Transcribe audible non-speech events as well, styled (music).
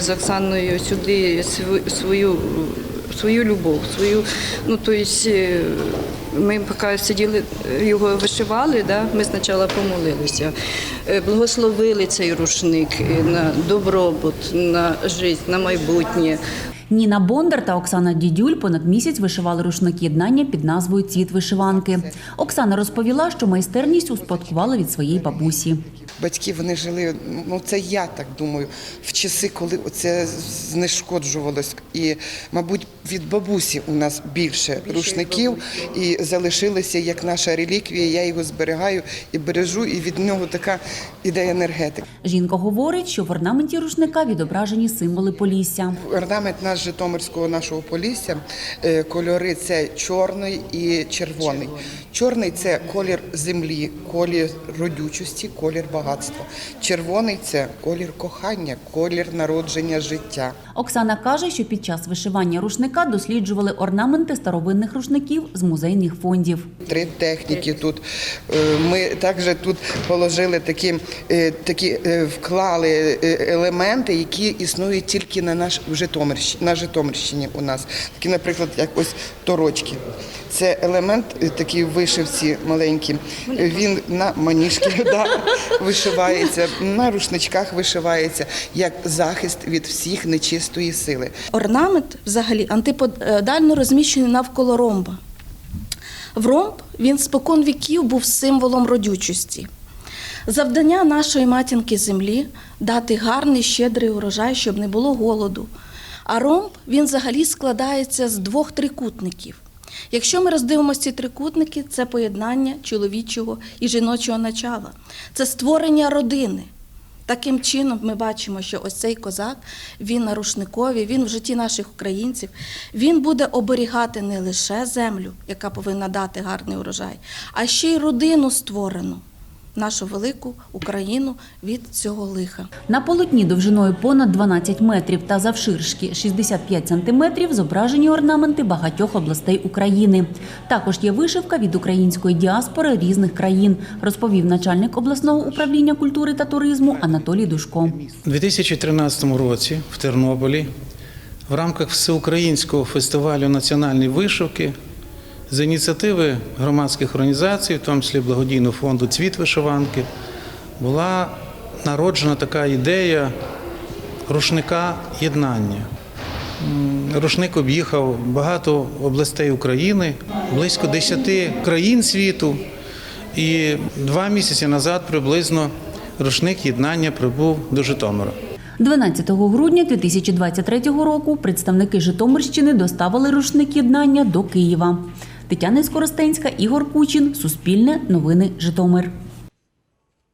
з Оксаною сюди свою, свою любов, свою, ну то е, ми поки сиділи, його вишивали, да, ми спочатку помолилися, е, благословили цей рушник е, на добробут, на життя, на майбутнє. Ніна Бондар та Оксана Дідюль понад місяць вишивали рушник єднання під назвою Цвіт вишиванки. Оксана розповіла, що майстерність успадкувала від своєї бабусі. Батьки вони жили, ну це я так думаю, в часи, коли це знешкоджувалось. І, мабуть, від бабусі у нас більше рушників і залишилися як наша реліквія. Я його зберігаю і бережу, і від нього така іде енергетика. Жінка говорить, що в орнаменті рушника відображені символи Полісся. Орнамент наш Житомирського нашого полісся, е, кольори це чорний і червоний. Чорний це колір землі, колір родючості, колір багатства. Червоний це колір кохання, колір народження життя. Оксана каже, що під час вишивання рушника досліджували орнаменти старовинних рушників з музейних фондів. Три техніки тут. Е, Ми також тут положили такі, е, такі вклали елементи, які існують тільки на наш в Житомирщині, на Житомирщині у нас. Такі, наприклад, як ось торочки. Це елемент е, такий вишивці маленький. Він на маніжки (laughs) да, вишивається, на рушничках вишивається як захист від всіх нечистої сили. Орнамент взагалі антиподально розміщений навколо ромба. В ромб він спокон віків був символом родючості. Завдання нашої матінки землі дати гарний щедрий урожай, щоб не було голоду. А ромб він взагалі складається з двох трикутників. Якщо ми роздивимося ці трикутники, це поєднання чоловічого і жіночого начала, це створення родини. Таким чином ми бачимо, що ось цей козак, він на рушникові, він в житті наших українців, він буде оберігати не лише землю, яка повинна дати гарний урожай, а ще й родину створену, нашу велику Україну від цього лиха. На полотні довжиною понад 12 метрів та завширшки 65 сантиметрів зображені орнаменти багатьох областей України. Також є вишивка від української діаспори різних країн, розповів начальник обласного управління культури та туризму Анатолій Душко. У 2013 році в Тернополі в рамках всеукраїнського фестивалю національної вишивки з ініціативи громадських організацій, в тому числі благодійного фонду Цвіт вишиванки, була народжена така ідея рушника єднання. Рушник об'їхав багато областей України, близько 10 країн світу. І два місяці назад приблизно рушник єднання прибув до Житомира. 12 грудня 2023 року представники Житомирщини доставили рушник єднання до Києва. Тетяна Скоростенська, Ігор Кучин, Суспільне, Новини Житомир.